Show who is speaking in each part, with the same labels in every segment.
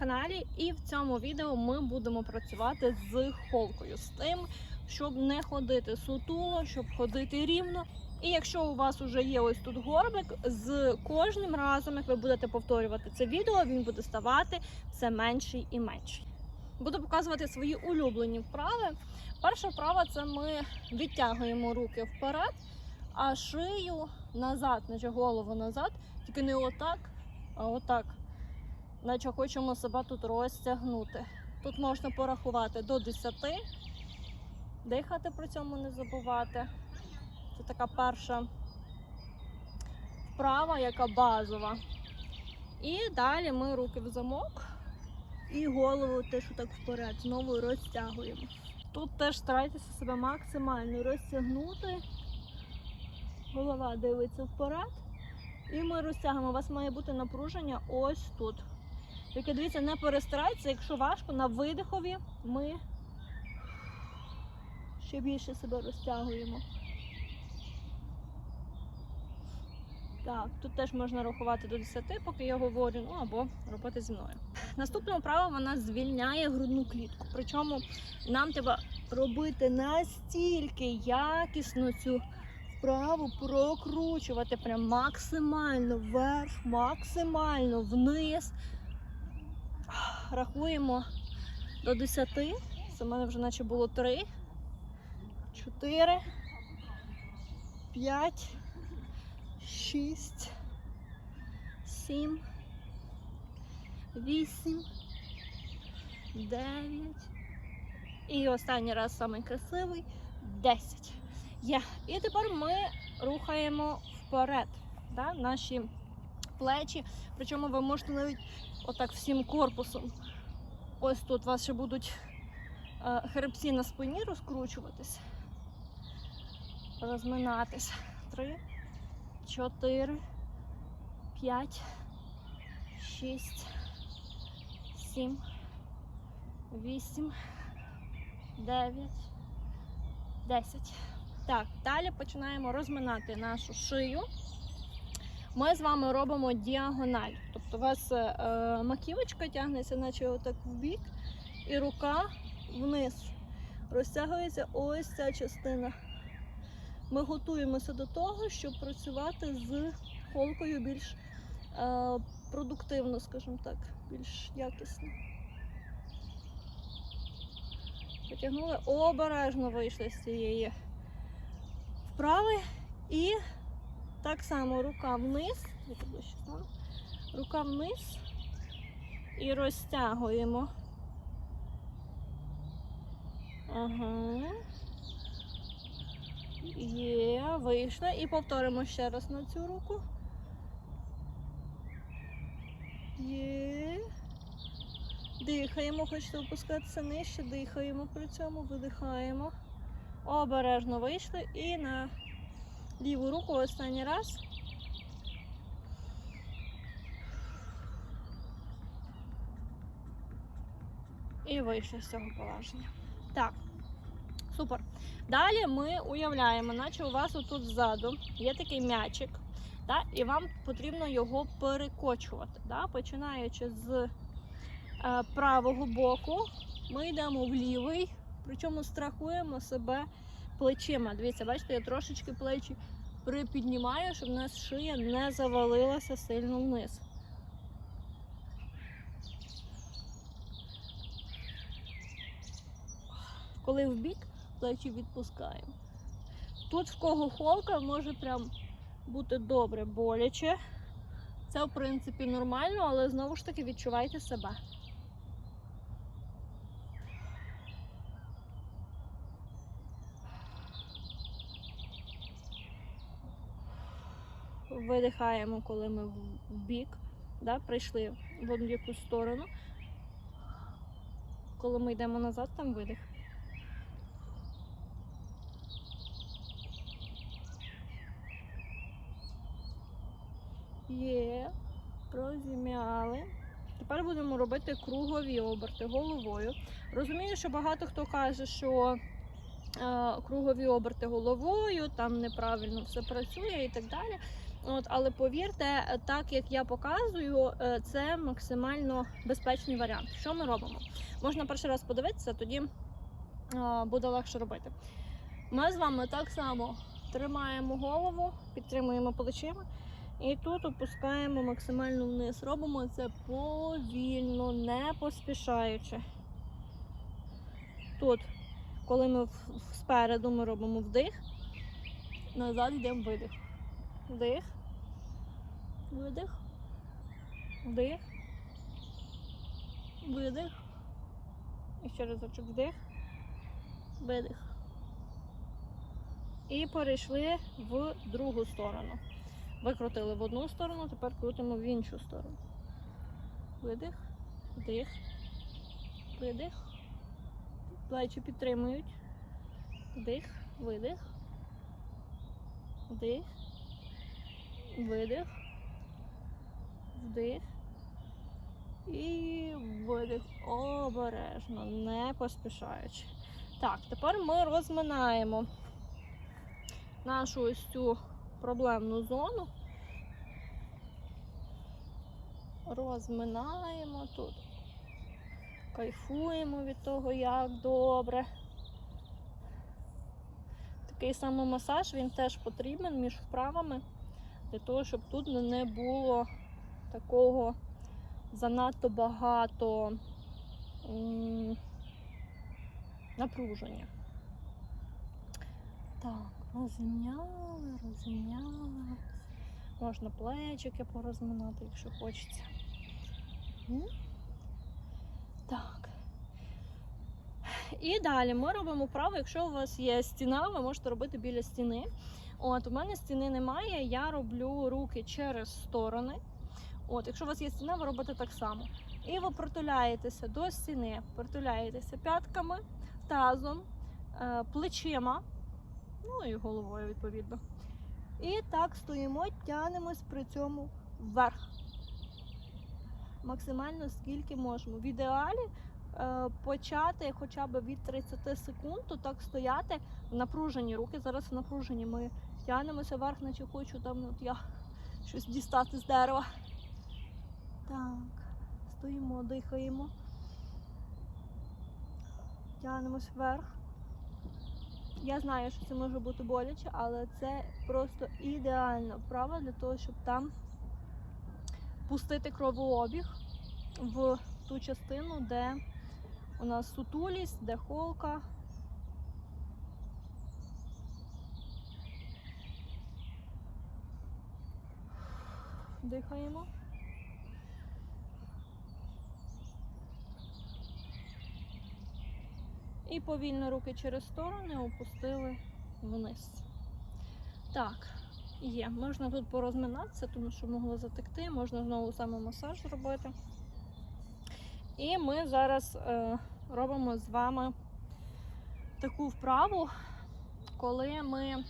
Speaker 1: каналі, і в цьому відео ми будемо працювати з холкою, з тим, щоб не ходити сутуло, щоб ходити рівно. І якщо у вас вже є ось тут горбик, з кожним разом, як ви будете повторювати це відео, він буде ставати все менший і менший. Буду показувати свої улюблені вправи. Перша вправа це ми відтягуємо руки вперед, а шию назад, наче голову назад, тільки не отак, а отак. Наче хочемо себе тут розтягнути. Тут можна порахувати до 10, дихати при цьому не забувати. Це така перша вправа, яка базова. І далі ми руки в замок і голову теж так вперед. Знову розтягуємо. Тут теж старайтеся себе максимально розтягнути. Голова дивиться вперед. І ми розтягуємо. У вас має бути напруження ось тут. Тільки дивіться, не перестарайтеся, якщо важко, на видихові ми ще більше себе розтягуємо. Так, тут теж можна рахувати до 10, поки я говорю, ну або робити зі мною. Наступна вправа вона звільняє грудну клітку. Причому нам треба робити настільки якісно цю вправу, прокручувати прям максимально вверх, максимально вниз. Рахуємо до 10. Це в мене вже наче було 3, 4, 5, 6, 7, 8, 9. І останній раз самий красивий 10. Є. І тепер ми рухаємо вперед. Да? Наші плечі. Причому ви можете навіть отак всім корпусом. Ось тут у вас ще будуть е, хребці на спині розкручуватись, розминатись. Три, чотири, п'ять, шість, сім, вісім, дев'ять, десять. Так, далі починаємо розминати нашу шию. Ми з вами робимо діагональ. Тобто у вас е, маківочка тягнеться, наче отак в бік, і рука вниз. Розтягується ось ця частина. Ми готуємося до того, щоб працювати з холкою більш е, продуктивно, скажімо так, більш якісно. Потягнули, обережно вийшли з цієї вправи і так само рука вниз, рука вниз і розтягуємо. Ага. Є, вийшла. І повторимо ще раз на цю руку. Є. Дихаємо, хочете опускатися нижче, дихаємо при цьому, видихаємо. Обережно вийшли і на ліву руку останній раз. І вийшли з цього положення. Так, супер. Далі ми уявляємо, наче у вас отут ззаду є такий м'ячик, да, і вам потрібно його перекочувати. Да, починаючи з е, правого боку, ми йдемо в лівий, причому страхуємо себе плечима. Дивіться, бачите, я трошечки плечі припіднімаю, щоб у нас шия не завалилася сильно вниз. Коли в бік, плечі відпускаємо. Тут в кого холка може прям бути добре боляче. Це, в принципі, нормально, але знову ж таки відчувайте себе. Видихаємо, коли ми в бік, да, прийшли в одну сторону. Коли ми йдемо назад, там видих. Є, розім'яли. Тепер будемо робити кругові оберти головою. Розумію, що багато хто каже, що е, кругові оберти головою, там неправильно все працює і так далі. От, але повірте, е, так як я показую, е, це максимально безпечний варіант. Що ми робимо? Можна перший раз подивитися, тоді буде легше робити. Ми з вами так само тримаємо голову, підтримуємо плечима і тут опускаємо максимально вниз. Робимо це повільно, не поспішаючи. Тут, коли ми спереду ми робимо вдих, назад йдемо видих. Вдих. Видих. Вдих. Видих. І ще разочок вдих. Видих. І перейшли в другу сторону. Викрутили в одну сторону, тепер крутимо в іншу сторону. Видих, вдих, видих. Плечі підтримують. Вдих, видих. Вдих. Видих. Вдих. І видих. Обережно, не поспішаючи. Так, тепер ми розминаємо нашу ось цю проблемну зону. Розминаємо тут. Кайфуємо від того, як добре. Такий самий масаж, він теж потрібен між вправами, для того, щоб тут не було такого занадто багато напруження. Так, розімняли, розімняли. Можна плечики порозминати, якщо хочеться. Так. І далі ми робимо вправу, якщо у вас є стіна, ви можете робити біля стіни. От, у мене стіни немає, я роблю руки через сторони. От, якщо у вас є стіна, ви робите так само. І ви притуляєтеся до стіни, притуляєтеся п'ятками, тазом, е, плечима, ну і головою, відповідно. І так стоїмо, тянемось при цьому вверх. Максимально скільки можемо. В ідеалі е, почати хоча б від 30 секунд, то так стояти напружені руки. Зараз напружені. Ми тянемося вверх, наче хочу там от я щось дістати з дерева. Стоїмо, дихаємо. Тянемось вверх. Я знаю, що це може бути боляче, але це просто ідеальна вправа для того, щоб там пустити кровообіг в ту частину, де у нас сутулість, де холка. Дихаємо. І повільно руки через сторони опустили вниз. Так, є. Можна тут порозминатися, тому що могло затекти, можна знову самомасаж зробити. І ми зараз е, робимо з вами таку вправу, коли ми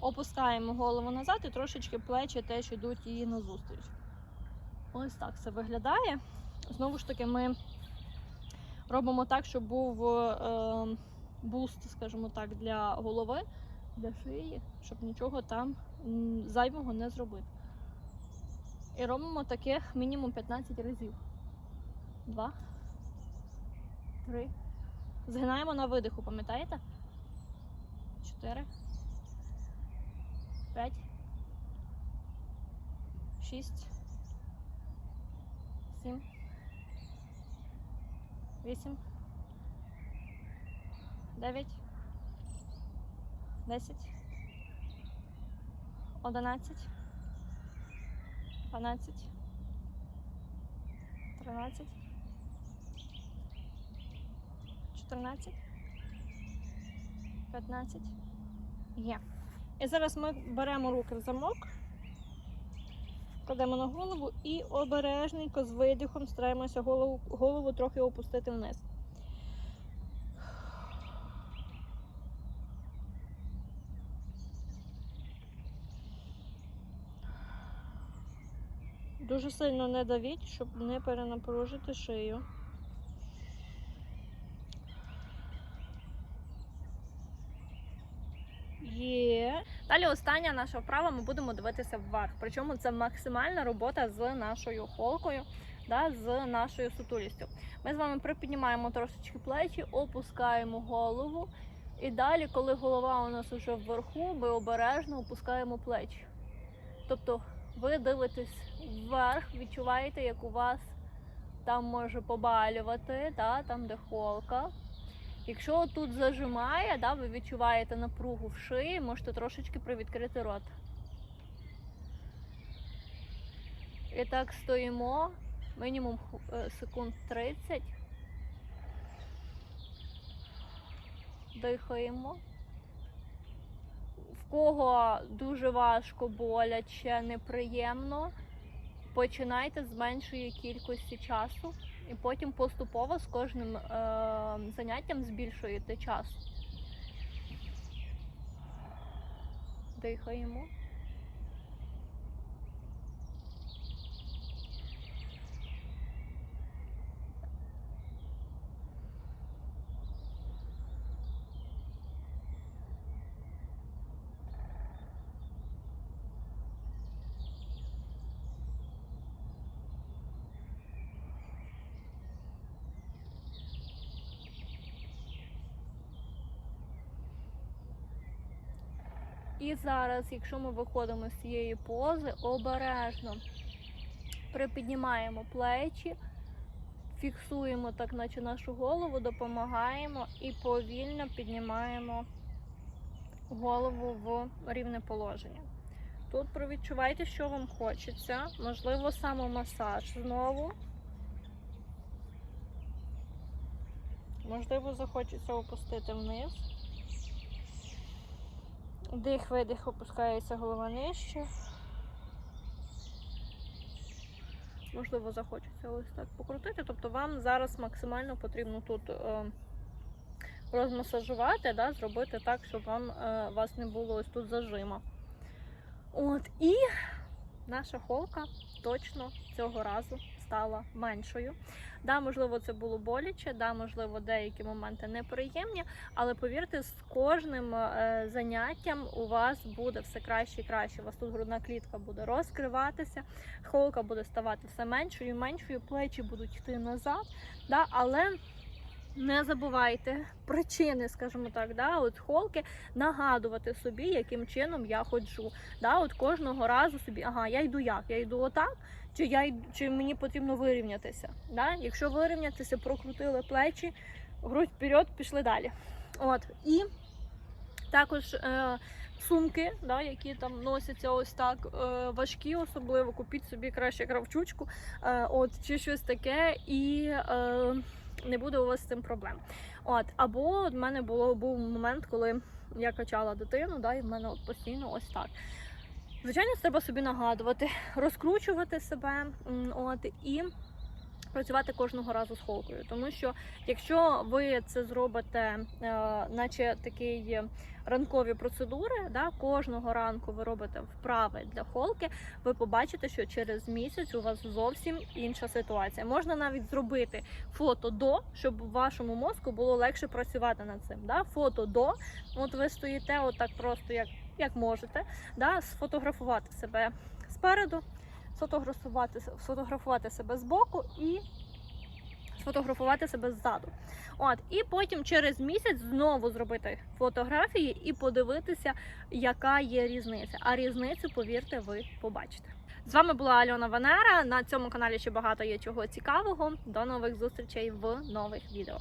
Speaker 1: опускаємо голову назад і трошечки плечі теж йдуть її назустріч. Ось так це виглядає. Знову ж таки, ми робимо так, щоб був е, буст, скажімо так, для голови, для шиї, щоб нічого там зайвого не зробити. І робимо таких мінімум 15 разів. Два. Три. Згинаємо на видиху, пам'ятаєте? Чотири. П'ять. Шість. Сім. Вісім. Дев'ять. Десять. Одинадцять. Дванадцять. Тринадцять. Чотирнадцять. П'ятнадцять. Є. І зараз ми беремо руки в замок, кладемо на голову і обережненько з видихом стараємося голову, голову трохи опустити вниз. Дуже сильно не давіть, щоб не перенапружити шию. Є. Далі остання наша вправа, ми будемо дивитися вверх. Причому це максимальна робота з нашою холкою, да, з нашою сутулістю. Ми з вами припіднімаємо трошечки плечі, опускаємо голову. І далі, коли голова у нас вже вверху, ми обережно опускаємо плечі. Тобто ви дивитесь вверх, відчуваєте, як у вас там може побалювати, да, там де холка. Якщо тут зажимає, да, ви відчуваєте напругу в шиї, можете трошечки привідкрити рот. І так стоїмо мінімум е, секунд 30. Дихаємо. В кого дуже важко, боляче, неприємно, починайте з меншої кількості часу і потім поступово з кожним е, заняттям збільшуєте час. Дихаємо. І зараз, якщо ми виходимо з цієї пози, обережно припіднімаємо плечі, фіксуємо так, наче нашу голову, допомагаємо і повільно піднімаємо голову в рівне положення. Тут провідчувайте, що вам хочеться. Можливо, самомасаж знову. Можливо, захочеться опустити вниз. Дих, видих, опускається голова нижче. Можливо, захочеться ось так покрутити. Тобто вам зараз максимально потрібно тут е, розмасажувати, да, зробити так, щоб вам е, вас не було ось тут зажима. От, і наша холка точно цього разу стала меншою. Да, можливо, це було боляче, да, можливо, деякі моменти неприємні, але повірте, з кожним е, заняттям у вас буде все краще і краще. У вас тут грудна клітка буде розкриватися, холка буде ставати все меншою і меншою, плечі будуть йти назад. Да, але не забувайте причини, скажімо так, да, от холки нагадувати собі, яким чином я ходжу. Да, от кожного разу собі, ага, я йду як? Я йду отак, чи я йду- чи мені потрібно вирівнятися. Да? Якщо вирівнятися, прокрутили плечі, грудь вперед, пішли далі. От і також е, сумки, да, які там носяться ось так е, важкі, особливо купіть собі краще кравчучку, е, от чи щось таке, і е, не буде у вас з цим проблем. От або в мене було був момент, коли я качала дитину, да, і в мене от постійно ось так. Звичайно, треба собі нагадувати, розкручувати себе, от і працювати кожного разу з холкою. Тому що якщо ви це зробите, е, наче такі ранкові процедури, да, кожного ранку ви робите вправи для холки, ви побачите, що через місяць у вас зовсім інша ситуація. Можна навіть зробити фото до, щоб вашому мозку було легше працювати над цим. Да? Фото до, от ви стоїте, отак просто як, як можете, да? сфотографувати себе спереду, сфотографувати, сфотографувати себе збоку і сфотографувати себе ззаду. От, і потім через місяць знову зробити фотографії і подивитися, яка є різниця. А різницю, повірте, ви побачите. З вами була Альона Ванера. На цьому каналі ще багато є чого цікавого. До нових зустрічей в нових відео.